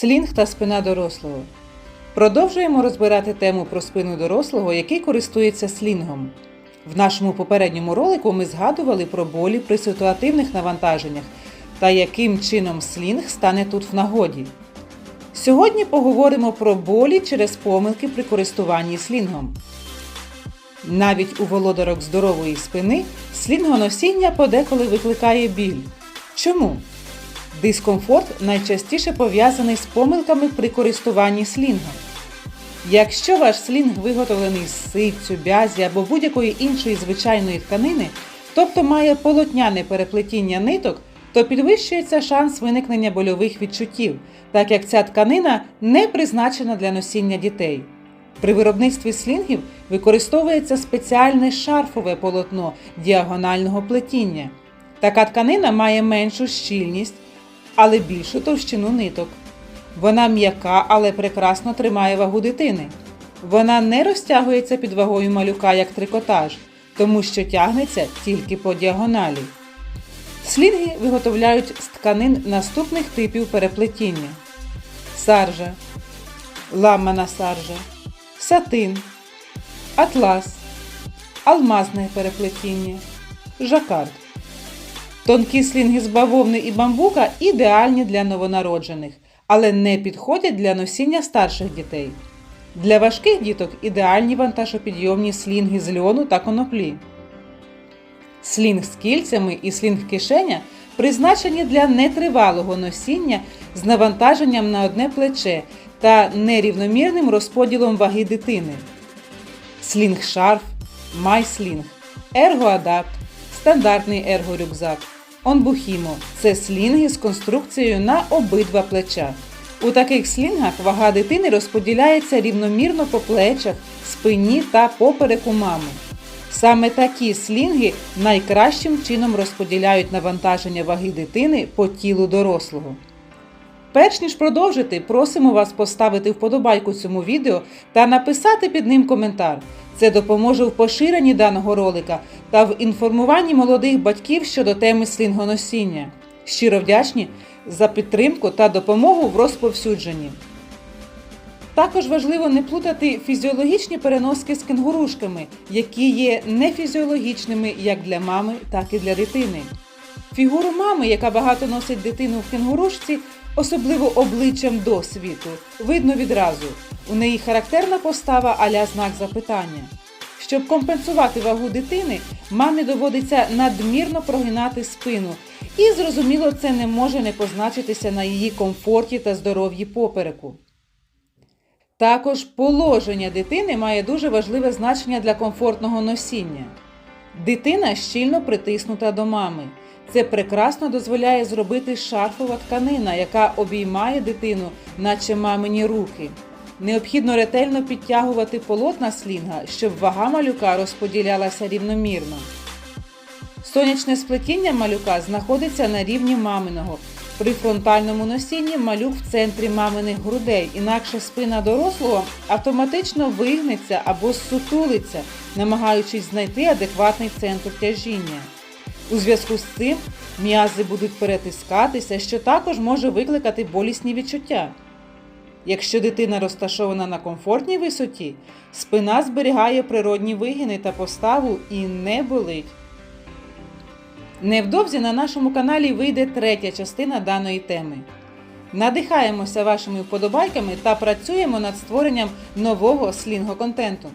Слінг та спина дорослого. Продовжуємо розбирати тему про спину дорослого, який користується слінгом. В нашому попередньому ролику ми згадували про болі при ситуативних навантаженнях та яким чином слінг стане тут в нагоді. Сьогодні поговоримо про болі через помилки при користуванні слінгом. Навіть у володарок здорової спини слінгоносіння подеколи викликає біль. Чому? Дискомфорт найчастіше пов'язаний з помилками при користуванні слінгом. Якщо ваш слінг виготовлений з ситцю, бязі або будь-якої іншої звичайної тканини, тобто має полотняне переплетіння ниток, то підвищується шанс виникнення больових відчуттів, так як ця тканина не призначена для носіння дітей. При виробництві слінгів використовується спеціальне шарфове полотно діагонального плетіння. Така тканина має меншу щільність, але більшу товщину ниток. Вона м'яка, але прекрасно тримає вагу дитини. Вона не розтягується під вагою малюка як трикотаж, тому що тягнеться тільки по діагоналі. Слінги виготовляють з тканин наступних типів переплетіння: саржа, ламана саржа, сатин, атлас, алмазне переплетіння, жакард. Тонкі слінги з бавовни і бамбука ідеальні для новонароджених, але не підходять для носіння старших дітей. Для важких діток ідеальні вантажопідйомні слінги з льону та коноплі. Слінг з кільцями і слінг кишеня призначені для нетривалого носіння з навантаженням на одне плече та нерівномірним розподілом ваги дитини. Слінг шарф, майслінг, ергоадапт, стандартний ерго-рюкзак. онбухімо це слінги з конструкцією на обидва плеча. У таких слінгах вага дитини розподіляється рівномірно по плечах, спині та попереку мами. Саме такі слінги найкращим чином розподіляють навантаження ваги дитини по тілу дорослого. Перш ніж продовжити, просимо вас поставити вподобайку цьому відео та написати під ним коментар. Це допоможе в поширенні даного ролика та в інформуванні молодих батьків щодо теми слінгоносіння. Щиро вдячні за підтримку та допомогу в розповсюдженні. Також важливо не плутати фізіологічні переноски з кенгурушками, які є нефізіологічними як для мами, так і для дитини. Фігуру мами, яка багато носить дитину в кенгурушці, особливо обличчям до світу, видно відразу. У неї характерна постава аля знак запитання. Щоб компенсувати вагу дитини, мамі доводиться надмірно прогинати спину, і зрозуміло, це не може не позначитися на її комфорті та здоров'ї попереку. Також положення дитини має дуже важливе значення для комфортного носіння. Дитина щільно притиснута до мами. Це прекрасно дозволяє зробити шарфова тканина, яка обіймає дитину, наче мамині руки. Необхідно ретельно підтягувати полотна слінга, щоб вага малюка розподілялася рівномірно. Сонячне сплетіння малюка знаходиться на рівні маминого. При фронтальному носінні малюк в центрі маминих грудей, інакше спина дорослого автоматично вигнеться або сутулиться, намагаючись знайти адекватний центр тяжіння. У зв'язку з цим м'язи будуть перетискатися, що також може викликати болісні відчуття. Якщо дитина розташована на комфортній висоті, спина зберігає природні вигини та поставу і не болить. Невдовзі на нашому каналі вийде третя частина даної теми. Надихаємося вашими вподобайками та працюємо над створенням нового слінго-контенту.